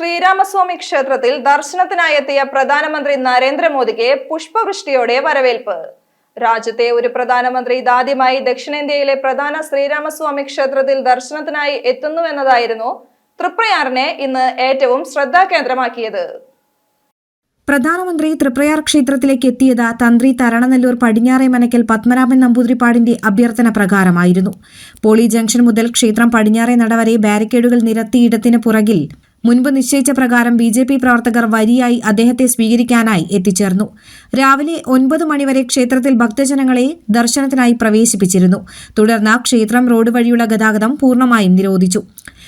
ശ്രീരാമസ്വാമി ക്ഷേത്രത്തിൽ ദർശനത്തിനായെത്തിയ പ്രധാനമന്ത്രി നരേന്ദ്രമോദിക്ക് പുഷ്പവൃഷ്ടിയോടെ വരവേൽപ്പ്. രാജ്യത്തെ ഒരു പ്രധാനമന്ത്രി ഇതാദ്യമായി ദക്ഷിണേന്ത്യയിലെ പ്രധാന ശ്രീരാമസ്വാമി ക്ഷേത്രത്തിൽ ദർശനത്തിനായി എത്തുന്നുവെന്നതായിരുന്നു തൃപ്രയാറിനെ ഇന്ന് ഏറ്റവും ശ്രദ്ധാകേന്ദ്രമാക്കിയത്. പ്രധാനമന്ത്രി തൃപ്രയാർ ക്ഷേത്രത്തിലേക്ക് എത്തിയത് തന്ത്രി തരണനെല്ലൂർ പടിഞ്ഞാറേ മനക്കൽ പത്മനാഭൻ നമ്പൂതിരിപ്പാടിന്റെ അഭ്യർത്ഥന പ്രകാരമായിരുന്നു. പോളി ജംഗ്ഷൻ മുതൽ ക്ഷേത്രം പടിഞ്ഞാറേ നട വരെ ബാരിക്കേഡുകൾ നിരത്തിയിടത്തിന് പുറകിൽ മുൻപ് നിശ്ചയിച്ച പ്രകാരം ബി ജെ പി പ്രവർത്തകർ വരിയായി അദ്ദേഹത്തെ സ്വീകരിക്കാനായി എത്തിച്ചേർന്നു. രാവിലെ ഒൻപത് മണിവരെ ക്ഷേത്രത്തിൽ ഭക്തജനങ്ങളെ ദർശനത്തിനായി പ്രവേശിപ്പിച്ചിരുന്നു. തുടർന്ന് ക്ഷേത്രം റോഡ് വഴിയുള്ള ഗതാഗതം പൂർണമായും നിരോധിച്ചു.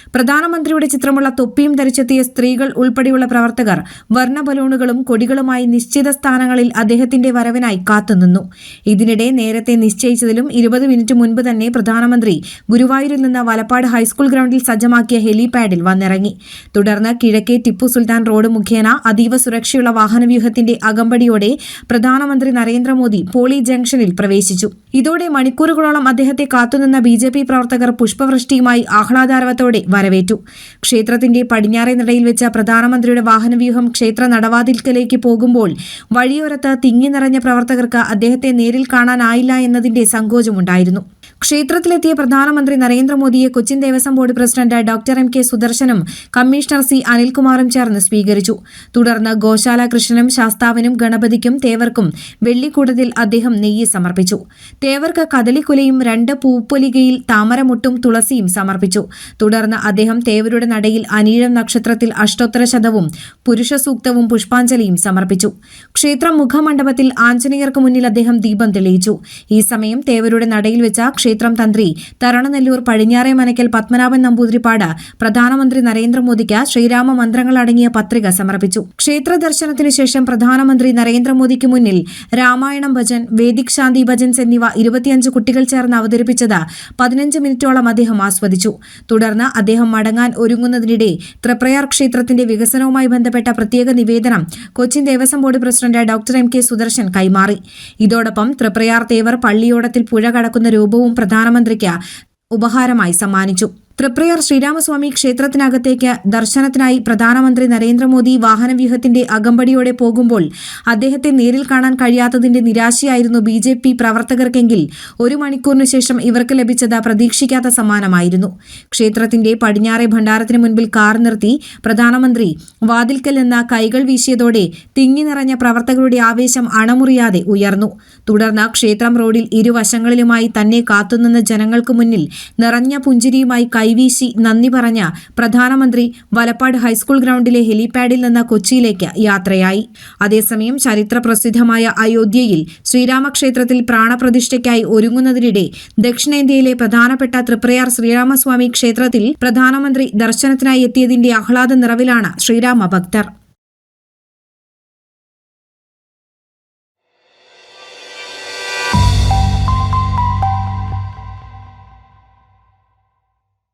പ്രധാനമന്ത്രിയുടെ ചിത്രമുള്ള തൊപ്പിയും ധരിച്ചെത്തിയ സ്ത്രീകൾ ഉൾപ്പെടെയുള്ള പ്രവർത്തകർ വർണ ബലൂണുകളും കൊടികളുമായി നിശ്ചിത സ്ഥാനങ്ങളിൽ അദ്ദേഹത്തിന്റെ വരവിനായി കാത്തുനിന്നു. ഇതിനിടെ നേരത്തെ നിശ്ചയിച്ചതിലും ഇരുപത് മിനിറ്റ് മുൻപ് തന്നെ പ്രധാനമന്ത്രി ഗുരുവായൂരിൽ നിന്ന് വലപ്പാട് ഹൈസ്കൂൾ ഗ്രൗണ്ടിൽ സജ്ജമാക്കിയ ഹെലിപാഡിൽ വന്നിറങ്ങി. തുടർന്ന് കിഴക്കേ ടിപ്പു സുൽത്താൻ റോഡ് മുഖേന അതീവ സുരക്ഷയുള്ള വാഹനവ്യൂഹത്തിന്റെ അകമ്പടിയോടെ പ്രധാനമന്ത്രി നരേന്ദ്രമോദി പോളി ജംഗ്ഷനിൽ പ്രവേശിച്ചു. ഇതോടെ മണിക്കൂറുകളോളം അദ്ദേഹത്തെ കാത്തുനിന്ന ബി ജെ പി പ്രവർത്തകർ പുഷ്പവൃഷ്ടിയുമായി ആഹ്ലാദാരവത്തോടെ വരവേറ്റു. ക്ഷേത്രത്തിന്റെ പടിഞ്ഞാറേ നടയിൽ വെച്ച പ്രധാനമന്ത്രിയുടെ വാഹനവ്യൂഹം ക്ഷേത്ര നടവാതിൽക്കലേക്ക് പോകുമ്പോൾ വഴിയോരത്ത് തിങ്ങി നിറഞ്ഞ പ്രവർത്തകർക്ക് അദ്ദേഹത്തെ നേരിൽ കാണാനായില്ല എന്നതിന്റെ സങ്കോചമുണ്ടായിരുന്നു. ക്ഷേത്രത്തിലെത്തിയ പ്രധാനമന്ത്രി നരേന്ദ്രമോദിയെ Cochin Devaswom Board president doctor M K സുദർശനും commissioner C അനിൽകുമാറും ചേർന്ന് സ്വീകരിച്ചു. തുടർന്ന് ഗോശാല കൃഷ്ണനും ശാസ്താവിനും ഗണപതിക്കും തേവർക്കും വെള്ളിക്കൂടത്തിൽ അദ്ദേഹം നെയ്യ് സമർപ്പിച്ചു. തേവർക്ക് കദളിക്കുലയും രണ്ട് പൂപ്പൊലികയിൽ താമരമുട്ടും തുളസിയും സമർപ്പിച്ചു. തുടർന്ന് അദ്ദേഹം തേവരുടെ നടയിൽ അനീഴം നക്ഷത്രത്തിൽ അഷ്ടോത്തര ശതവും പുരുഷ സൂക്തവും പുഷ്പാഞ്ജലിയും സമർപ്പിച്ചു. ക്ഷേത്രം മുഖമണ്ഡപത്തിൽ ആഞ്ജനേയർക്ക് മുന്നിൽ അദ്ദേഹം ദീപം തെളിയിച്ചു. ഈ സമയം തേവരുടെ നടയിൽ വെച്ച ക്ഷേത്രം തന്ത്രി തരണനെല്ലൂർ പടിഞ്ഞാറേ മനക്കൽ പത്മനാഭൻ നമ്പൂതിരിപ്പാട് പ്രധാനമന്ത്രി നരേന്ദ്രമോദിക്ക് ശ്രീരാമ മന്ത്രങ്ങൾ അടങ്ങിയ പത്രിക സമർപ്പിച്ചു. ക്ഷേത്ര ദർശനത്തിനു ശേഷം പ്രധാനമന്ത്രി നരേന്ദ്രമോദിക്ക് മുന്നിൽ രാമായണം ഭജൻ വേദിക് ശാന്തി ഭജൻസ് എന്നിവ ഇരുപത്തിയഞ്ച് കുട്ടികൾ ചേർന്ന് അവതരിപ്പിച്ചത് പതിനഞ്ച് മിനിറ്റോളം അദ്ദേഹം ആസ്വദിച്ചു. തുടർന്ന് അദ്ദേഹം മടങ്ങാൻ ഒരുങ്ങുന്നതിനിടെ ത്രിപ്രയാർ ക്ഷേത്രത്തിന്റെ വികസനവുമായി ബന്ധപ്പെട്ട പ്രത്യേക നിവേദനം Cochin Devaswom Board president doctor M K Sudarshan കൈമാറി. ഇതോടൊപ്പം ത്രിപ്രയാർ തേവർ പള്ളിയോടത്തിൽ പുഴ കടക്കുന്ന രൂപവും പ്രധാനമന്ത്രിക്ക് ഉപഹാരമായി സമ്മാനിച്ചു തൃപ്രയാർ ശ്രീരാമസ്വാമി ക്ഷേത്രത്തിനകത്തേക്ക് ദർശനത്തിനായി പ്രധാനമന്ത്രി നരേന്ദ്രമോദി വാഹനവ്യൂഹത്തിന്റെ അകമ്പടിയോടെ പോകുമ്പോൾ അദ്ദേഹത്തെ നേരിൽ കാണാൻ കഴിയാത്തതിന്റെ നിരാശയായിരുന്നു ബി ജെ പി പ്രവർത്തകർക്കെങ്കിൽ ഒരു മണിക്കൂറിനു ശേഷം ഇവർക്ക് ലഭിച്ചത് പ്രതീക്ഷിക്കാത്ത സമ്മാനമായിരുന്നു. ക്ഷേത്രത്തിന്റെ പടിഞ്ഞാറെ ഭണ്ഡാരത്തിന് മുൻപിൽ കാർ നിർത്തി പ്രധാനമന്ത്രി വാതിൽക്കൽ നിന്ന് കൈകൾ വീശിയതോടെ തിങ്ങി നിറഞ്ഞ പ്രവർത്തകരുടെ ആവേശം അണമുറിയാതെ ഉയർന്നു. തുടർന്ന് ക്ഷേത്രം റോഡിൽ ഇരുവശങ്ങളിലുമായി തന്നെ കാത്തുനിന്ന ജനങ്ങൾക്ക് മുന്നിൽ നിറഞ്ഞ പുഞ്ചിരിയുമായി കൈവീശി നന്ദി പറഞ്ഞ പ്രധാനമന്ത്രി വലപ്പാട് ഹൈസ്കൂൾ ഗ്രൗണ്ടിലെ ഹെലിപാഡിൽ നിന്ന് കൊച്ചിയിലേക്ക് യാത്രയായി. അതേസമയം ചരിത്ര പ്രസിദ്ധമായ അയോധ്യയിൽ ശ്രീരാമക്ഷേത്രത്തിൽ പ്രാണപ്രതിഷ്ഠയ്ക്കായി ഒരുങ്ങുന്നതിനിടെ ദക്ഷിണേന്ത്യയിലെ പ്രധാനപ്പെട്ട തൃപ്രയാർ ശ്രീരാമസ്വാമി ക്ഷേത്രത്തിൽ പ്രധാനമന്ത്രി ദർശനത്തിനായി എത്തിയതിന്റെ ആഹ്ലാദ നിറവിലാണ് ശ്രീരാമ ഭക്തർ